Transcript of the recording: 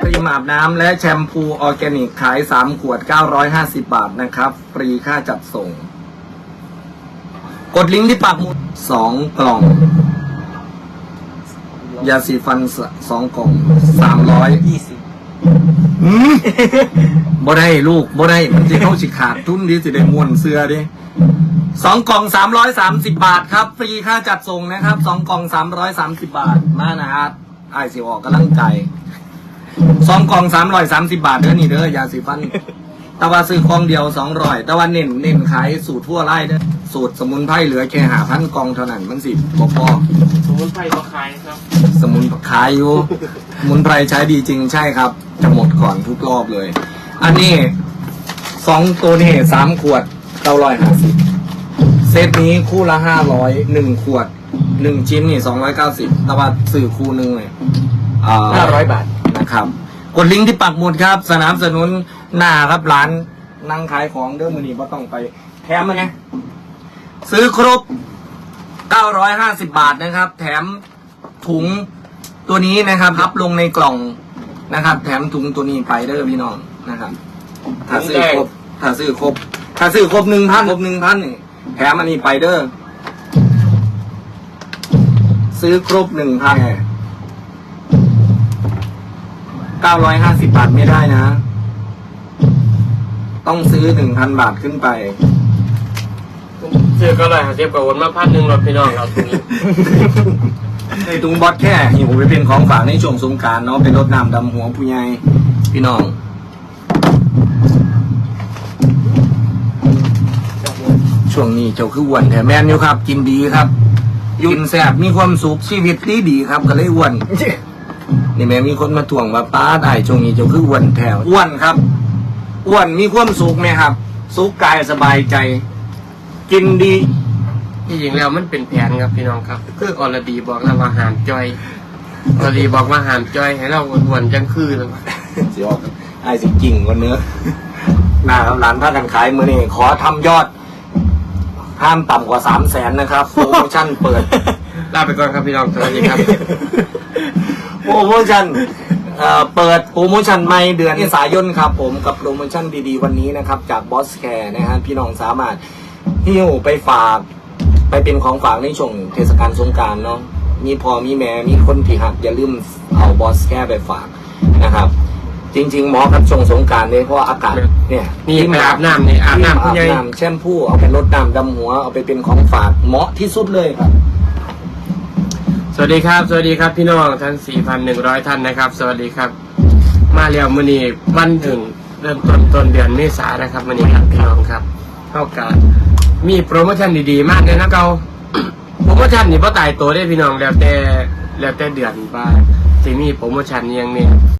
ครีมอาบน้ำและแชมพูออร์แกนิกขาย 3 ขวด 950 บาทนะครับ ฟรีค่าจัดส่ง กดลิงก์ที่ปักหมุด2กล่อง ยาสีฟันสสองกล่อง 300 ยี่สิบอืมบ่ได้ลูกบ่ได้มันจะเข้าสิขาดทุนดีสิได้มวนเสื้อดิ สองกล่องสามร้อยสามสิบาทครับ ฟรีค่าจัดส่งนะครับสองกล่องสามร้อยสามสิบาท มานะฮะไอายสิออกกำลังใจสองกล่องสามร้อยสามสิบาทเด้อนี่เด้อยาสีฟันแต่ว่าซื้อกล่องเดียวสองร้อยแต่ว่าเน้นเน้นขายสูตรทั่วไร่เด้อสูตรสมุนไพรเหลือแค่หาพันกล่องเท่านั้นมันสิบ่พอสมุนไพรก็ขายครับ สมุนขายอยู่สมุนไพรใช้ดีจริงใช่ครับ จะหมดก่อนทุกรอบเลย อันนี้สองตัวนี่สามขวดเก้าร้อยห้าสิบเซตนี้คู่ละห้าร้อยหนึ่งขวดหนึ่งชิ้นนี่สองร้อยเก้าสิบตะวันสื่อคู่หนึ่งเลยห้าร้อยบาทนะครับกดลิงก์ที่ปักหมุดครับ สนับสนุนหน้าครับร้านนั่งขายของเด้อมือนี้บ่ต้องไปแถมมันไงซื้อครบ 950 บาทนะครับ แถมถุงตัวนี้นะครับพับลงในกล่องนะครับ แถมถุงตัวนี้ไปเด้อพี่น้องนะครับ ถ้าซื้อครบ ถ้าซื้อครบ ถ้าซื้อครบหนึ่งพันครบหนึ่งพันนี่ แถมอันนี้ไปเด้อซื้อครบหนึ่งพันเก้าร้อยห้าสิบบาทไม่ได้นะ ต้องซื้อหนึ่งพันบาทขึ้นไปเจอก็เลยหาเทียบกับวันมาพันหนึ่งรถพี่น้องเราตรงนี้ในตุงบอสแค่หิวไปเป็นของฝากในช่วงสงกรารเนาะเป็นรถน้ำดำหัวผู้ใหญ่พี่น้อง ช่วงนี้เจ้าคืออ้วนแถมแมนอยู่ครับ กินดีครับกินแซ่บมีความสุขชีวิตดีดีครับก็เลยอ้วน นี่แม่มีคนมาทวงว่าป้าได้ช่วงนี้เจ้าคืออ้วนแถวอ้วนครับอ้วนมีความสุขไหมครับ สุขกายสบายใจ กินดีที่จริงแล้วมันเป็นแผนครับพี่น้องครับ คืออรดีบอกแล้วว่าหามจอยอรดีบอกว่าหามจอยให้เราอ้วนๆจังคือเลยสิออกไอ้สิกิ่งกว่าเนื้อหน้าครับร้านผ้ากันขายมือนี่ขอทำยอด ห้ามต่ำกว่าสามแสนนะครับโปรโมชั่นเปิด ลาไปก่อนครับพี่น้องสวัสดีครับ โปรโมชั่นเอ่อเปิดโปรโมชั่นใหม่เดือนเมษายนครับผมกับโปรโมชั่นดีๆ วันนี้นะครับ จากบอสแคร์นะฮะพี่น้องสามารถหิ้วไปฝาก ไปเป็นของฝากในช่วงเทศกาลสงกรารเนาะมีพอมีแม่มีคนที่หักอย่าลืมเอาบอสแคร์ไปฝากนะครับ จริง ๆ หมอครับช่วงสงกรารเลยเพราะว่าอากาศเนี่ยนี่ไปอาบน้ำนี่อาบน้ำอาผู้บใหญ่น้ำแชมพูเอาไปรดน้ำดำหัวเอาไปเป็นของฝากเหมาะที่สุดเลยครับ สวัสดีครับ สวัสดีครับ พี่น้องท่าน4,100 ท่านนะครับ สวัสดีครับ มาเรียวมือนีวันถึงเริ่มต้นต้นเดือนเมษายนนะครับมือนี้ครับพี่น้องครับเท่ากับมีโปรโมชั่นดีๆ มากเลยนะเกา โปรโมชั่นนี่พ่ตายตัวได้พี่น้องแล้วแต่แล้วแต่เดือนว่าที่มีโปรโมชั่นอิหยังเนี่ย